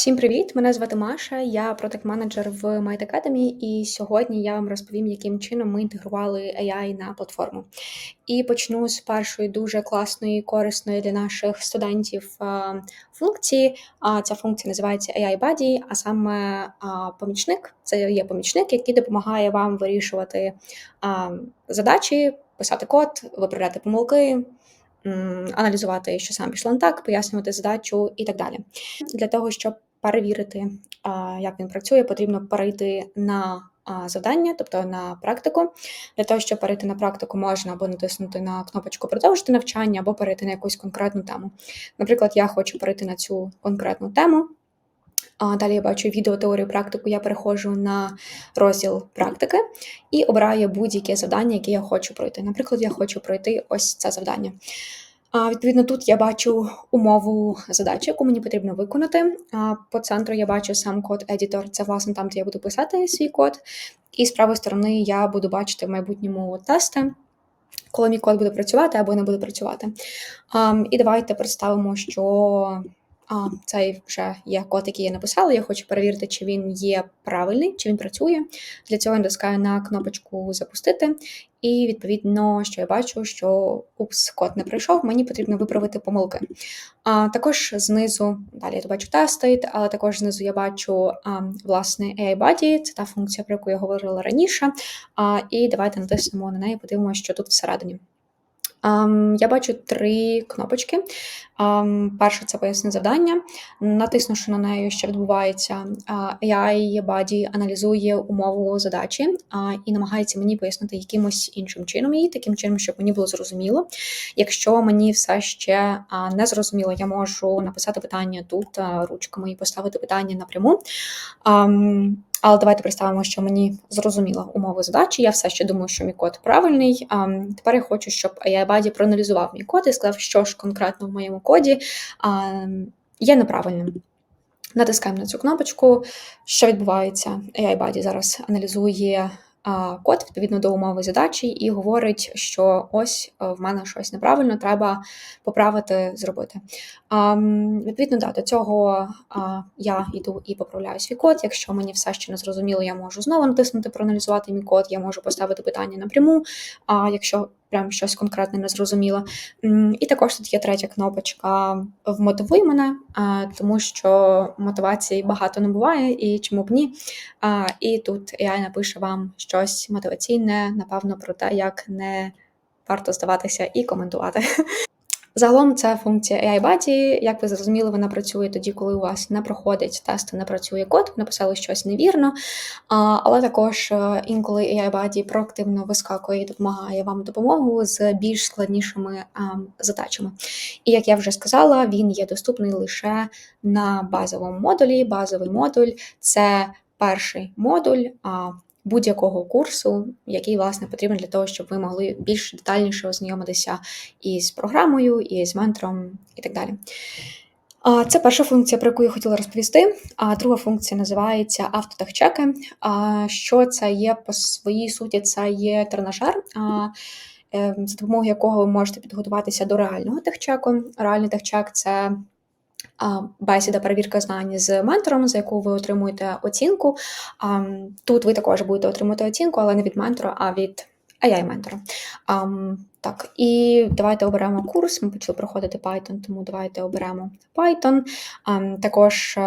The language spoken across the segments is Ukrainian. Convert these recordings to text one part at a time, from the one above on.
Всім привіт! Мене звати Маша, я продакт-менеджер в Might Academy, і сьогодні я вам розповім, яким чином ми інтегрували AI на платформу. І почну з першої дуже класної, корисної для наших студентів функції. А ця функція називається AI Buddy, а саме помічник це є помічник, який допомагає вам вирішувати задачі, писати код, виправляти помилки аналізувати, що саме пішло не так, пояснювати задачу і так далі. Для того, щоб перевірити, як він працює, потрібно перейти на завдання, тобто на практику. Для того, щоб перейти на практику, можна або натиснути на кнопочку Продовжити навчання, або перейти на якусь конкретну тему. Наприклад, я хочу перейти на цю конкретну тему. Далі я бачу відео теорію практику, я переходжу на розділ практики і обираю будь-яке завдання, яке я хочу пройти. Наприклад, я хочу пройти ось це завдання. Відповідно, тут я бачу умову задачі, яку мені потрібно виконати. По центру я бачу сам код Editor, це власне там, де я буду писати свій код. І з правої сторони я буду бачити в майбутньому тести. Коли мій код буде працювати або не буде працювати. І давайте представимо, що а, цей вже є код, який я написала. Я хочу перевірити, чи він є правильний, чи він працює. Для цього я натискаю на кнопочку Запустити, і відповідно, що я бачу, що упс, код не прийшов, мені потрібно виправити помилки. А також знизу, далі я бачу тестить, але також знизу я бачу а, власне AI Buddy, це та функція, про яку я говорила раніше. А, І давайте натиснемо на неї, подивимося, що тут всередині. Um, я бачу три кнопочки. Um, перше це поясне завдання. Натиснувши на неї, що відбувається, AI Buddy аналізує умову задачі uh, і намагається мені пояснити якимось іншим чином її, таким чином, щоб мені було зрозуміло. Якщо мені все ще uh, не зрозуміло, я можу написати питання тут ручками і поставити питання напряму. Але давайте представимо, що мені зрозуміла умови задачі. Я все ще думаю, що мій код правильний. А тепер я хочу, щоб AI-баді проаналізував мій код і сказав, що ж конкретно в моєму коді а, є неправильним. Натискаємо на цю кнопочку. Що відбувається? AI-баді зараз аналізує код відповідно до умови задачі і говорить, що ось е, в мене щось неправильно, треба поправити, зробити. Відповідно, да, до цього я йду і поправляю свій код. Якщо мені все ще не зрозуміло, я можу знову натиснути проаналізувати мій код, я можу поставити питання напряму. А якщо прям щось конкретне не зрозуміла. І також тут є третя кнопочка Вмотивуй мене, тому що мотивації багато не буває, і чому б ні. І тут я напише вам щось мотиваційне, напевно, про те, як не варто здаватися і коментувати. Загалом це функція AI Buddy. Як ви зрозуміли, вона працює тоді, коли у вас не проходить тест, не працює код, написали щось невірно. Але також е, інколи AI Buddy проактивно вискакує і допомагає вам допомогу з більш складнішими задачами. І як я вже сказала, він є доступний лише на базовому модулі. Базовий модуль це перший модуль будь-якого курсу, який власне потрібен для того, щоб ви могли більш детальніше ознайомитися із програмою, і з ментором, і так далі. Це перша функція, про яку я хотіла розповісти. А друга функція називається автотехчеки. Що це є по своїй суті? Це є тренажер, ем, за допомогою якого ви можете підготуватися до реального техчеку. Реальний техчек це бесіда, перевірка знань з ментором, за яку ви отримуєте оцінку. Тут ви також будете отримувати оцінку, але не від ментора, а від AI-ментора. Так, і давайте оберемо курс. Ми почали проходити Python, тому давайте оберемо Python. Також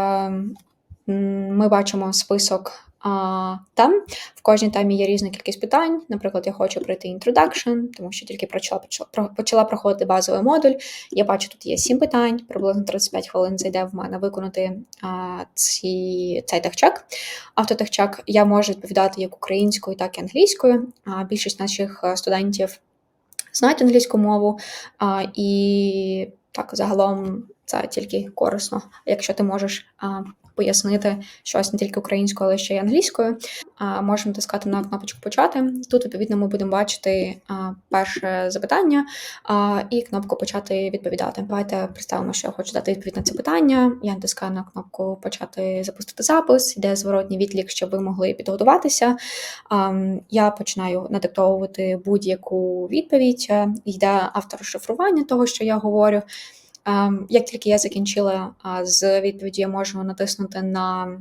ми бачимо список а, Там в кожній темі є різна кількість питань. Наприклад, я хочу пройти introduction, тому що тільки почала почала проходити базовий модуль. Я бачу, тут є 7 питань, приблизно 35 хвилин зайде в мене виконати а, ці, цей техчек. Автотехчек я можу відповідати як українською, так і англійською. А, Більшість наших е, студентів знають англійську мову. А, І так, загалом це тільки корисно, якщо ти можеш а, пояснити щось не тільки українською, але ще й англійською. Можемо натискати на кнопочку Почати. Тут, відповідно, ми будемо бачити перше запитання і кнопку Почати відповідати. Давайте представимо, що я хочу дати відповідь на це питання. Я натискаю на кнопку Почати запустити запис, йде зворотній відлік, щоб ви могли підготуватися. Я починаю надиктовувати будь-яку відповідь, йде автор шифрування того, що я говорю. Ем, як тільки я закінчила, з відповіді, я можу натиснути на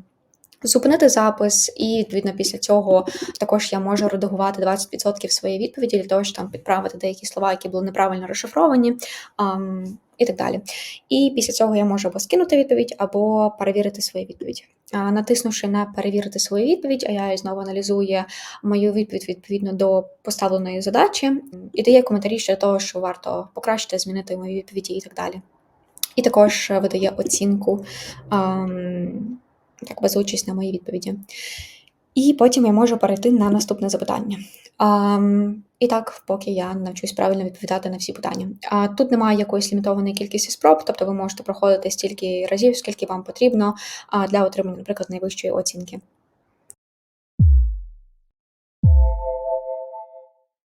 зупинити запис, і відповідно після цього також я можу редагувати 20% своєї відповіді для того, щоб там підправити деякі слова, які були неправильно розшифровані, ам, і так далі. І після цього я можу або скинути відповідь, або перевірити свою відповідь. Натиснувши на перевірити свою відповідь, AI знову аналізує мою відповідь відповідно до поставленої задачі і дає коментарі щодо того, що варто покращити, змінити мої відповіді і так далі. І також видає оцінку. ам, так, базуючись на моїй відповіді. І потім я можу перейти на наступне запитання. А, і так, поки я навчусь правильно відповідати на всі питання. А тут немає якоїсь лімітованої кількості спроб, тобто ви можете проходити стільки разів, скільки вам потрібно для отримання, наприклад, найвищої оцінки.